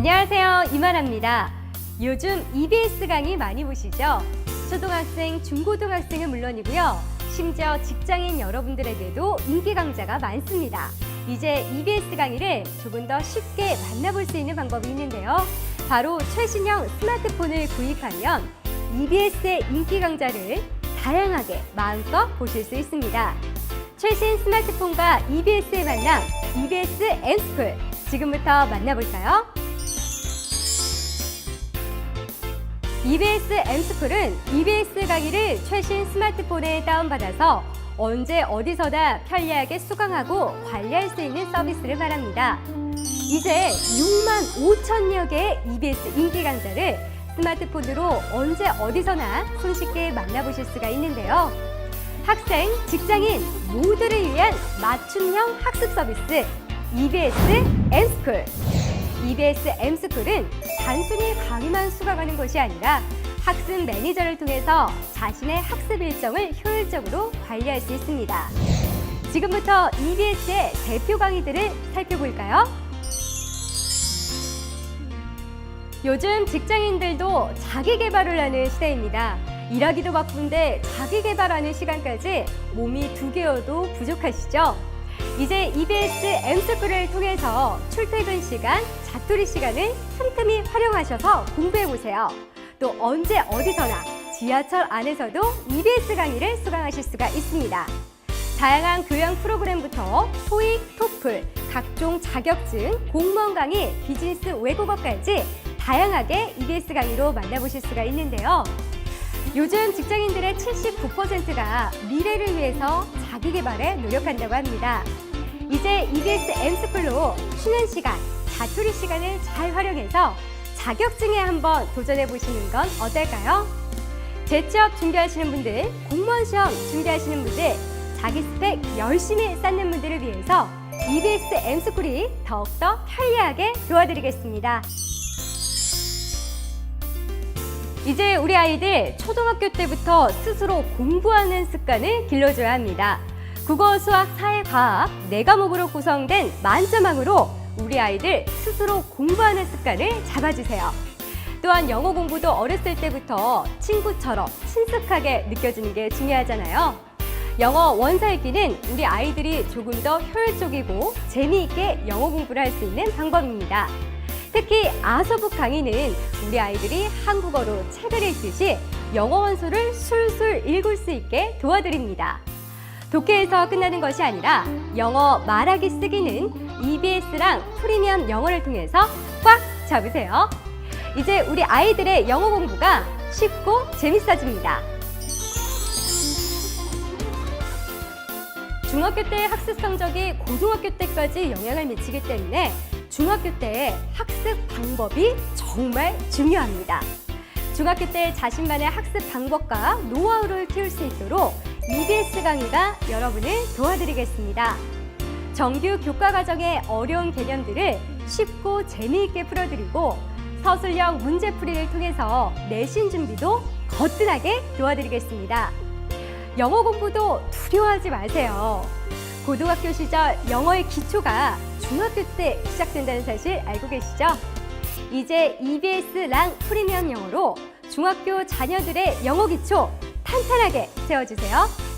안녕하세요. 이만합니다. 요즘 EBS 강의 많이 보시죠? 초등학생, 중고등학생은 물론이고요. 심지어 직장인 여러분들에게도 인기 강좌가 많습니다. 이제 EBS 강의를 조금 더 쉽게 만나볼 수 있는 방법이 있는데요. 바로 최신형 스마트폰을 구입하면 EBS의 인기 강좌를 다양하게 마음껏 보실 수 있습니다. 최신 스마트폰과 EBS의 만남, EBS 엠스쿨. 지금부터 만나볼까요? EBS 엠스쿨은 EBS 강의를 최신 스마트폰에 다운받아서 언제 어디서나 편리하게 수강하고 관리할 수 있는 서비스를 말합니다. 이제 6만 5천여 개의 EBS 인기 강좌를 스마트폰으로 언제 어디서나 손쉽게 만나보실 수가 있는데요. 학생, 직장인 모두를 위한 맞춤형 학습 서비스 EBS 엠스쿨. EBS 엠스쿨은 단순히 강의만 수강하는 것이 아니라 학습 매니저를 통해서 자신의 학습 일정을 효율적으로 관리할 수 있습니다. 지금부터 EBS의 대표 강의들을 살펴볼까요? 요즘 직장인들도 자기 개발을 하는 시대입니다. 일하기도 바쁜데 자기 개발하는 시간까지 몸이 두 개여도 부족하시죠? 이제 EBS 엠스쿨을 통해서 출퇴근 시간, 자투리 시간을 틈틈이 활용하셔서 공부해 보세요. 또 언제 어디서나 지하철 안에서도 EBS 강의를 수강하실 수가 있습니다. 다양한 교양 프로그램부터 토익, 토플, 각종 자격증, 공무원 강의, 비즈니스 외국어까지 다양하게 EBS 강의로 만나보실 수가 있는데요. 요즘 직장인들의 79%가 미래를 위해서 자기 개발에 노력한다고 합니다. 이제 EBS 엠스쿨로 쉬는 시간, 자투리 시간을 잘 활용해서 자격증에 한번 도전해 보시는 건 어떨까요? 재취업 준비하시는 분들, 공무원 시험 준비하시는 분들, 자기 스펙 열심히 쌓는 분들을 위해서 EBS 엠스쿨이 더욱더 편리하게 도와드리겠습니다. 이제 우리 아이들 초등학교 때부터 스스로 공부하는 습관을 길러줘야 합니다. 국어, 수학, 사회, 과학 네 과목으로 구성된 만점왕으로 우리 아이들 스스로 공부하는 습관을 잡아주세요. 또한 영어 공부도 어렸을 때부터 친구처럼 친숙하게 느껴지는 게 중요하잖아요. 영어 원살기는 우리 아이들이 조금 더 효율적이고 재미있게 영어 공부를 할 수 있는 방법입니다. 특히 아서북 강의는 우리 아이들이 한국어로 책을 읽듯이 영어 원서를 술술 읽을 수 있게 도와드립니다. 독해에서 끝나는 것이 아니라 영어 말하기 쓰기는 EBS랑 프리미엄 영어를 통해서 꽉 잡으세요. 이제 우리 아이들의 영어 공부가 쉽고 재밌어집니다. 중학교 때 학습 성적이 고등학교 때까지 영향을 미치기 때문에 중학교 때 학습 방법이 정말 중요합니다. 중학교 때 자신만의 학습 방법과 노하우를 키울 수 있도록 EBS 강의가 여러분을 도와드리겠습니다. 정규 교과 과정의 어려운 개념들을 쉽고 재미있게 풀어드리고 서술형 문제풀이를 통해서 내신 준비도 거뜬하게 도와드리겠습니다. 영어 공부도 두려워하지 마세요. 고등학교 시절 영어의 기초가 중학교 때 시작된다는 사실 알고 계시죠? 이제 EBS 랑 프리미엄 영어로 중학교 자녀들의 영어 기초 탄탄하게 세워주세요.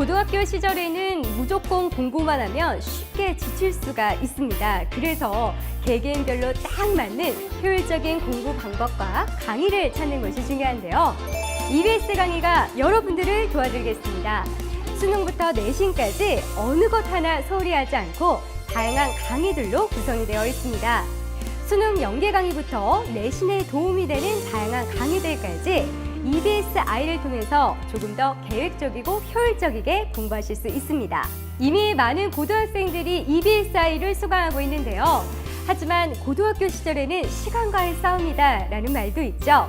고등학교 시절에는 무조건 공부만 하면 쉽게 지칠 수가 있습니다. 그래서 개개인별로 딱 맞는 효율적인 공부 방법과 강의를 찾는 것이 중요한데요. EBS 강의가 여러분들을 도와드리겠습니다. 수능부터 내신까지 어느 것 하나 소홀히 하지 않고 다양한 강의들로 구성이 되어 있습니다. 수능 연계 강의부터 내신에 도움이 되는 다양한 강의들까지 EBS 아이를 통해서 조금 더 계획적이고 효율적이게 공부하실 수 있습니다. 이미 많은 고등학생들이 EBS 아이를 수강하고 있는데요. 하지만 고등학교 시절에는 시간과의 싸움이다 라는 말도 있죠.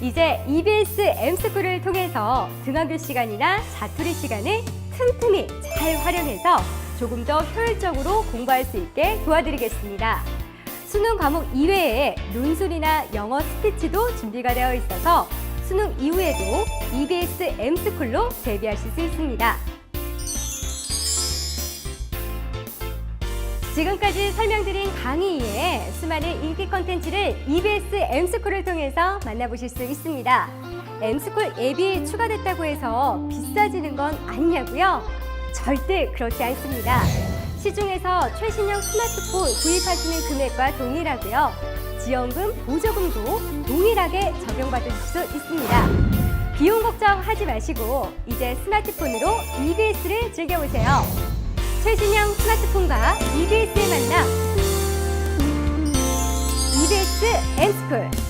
이제 EBS 엠스쿨을 통해서 등하교 시간이나 자투리 시간을 틈틈이 잘 활용해서 조금 더 효율적으로 공부할 수 있게 도와드리겠습니다. 수능 과목 이외에 논술이나 영어 스피치도 준비가 되어 있어서 수능 이후에도 EBS 엠스쿨로 대비하실 수 있습니다. 지금까지 설명드린 강의 이외에 수많은 인기 컨텐츠를 EBS M스쿨을 통해서 만나보실 수 있습니다. M스쿨 앱이 추가됐다고 해서 비싸지는 건 아니냐고요? 절대 그렇지 않습니다. 시중에서 최신형 스마트폰 구입하시는 금액과 동일하고요. 지원금, 보조금도 동일하게 적용받을 수 있습니다. 비용 걱정하지 마시고 이제 스마트폰으로 EBS를 즐겨보세요. 최신형 스마트폰과 EBS의 만남. EBS M스쿨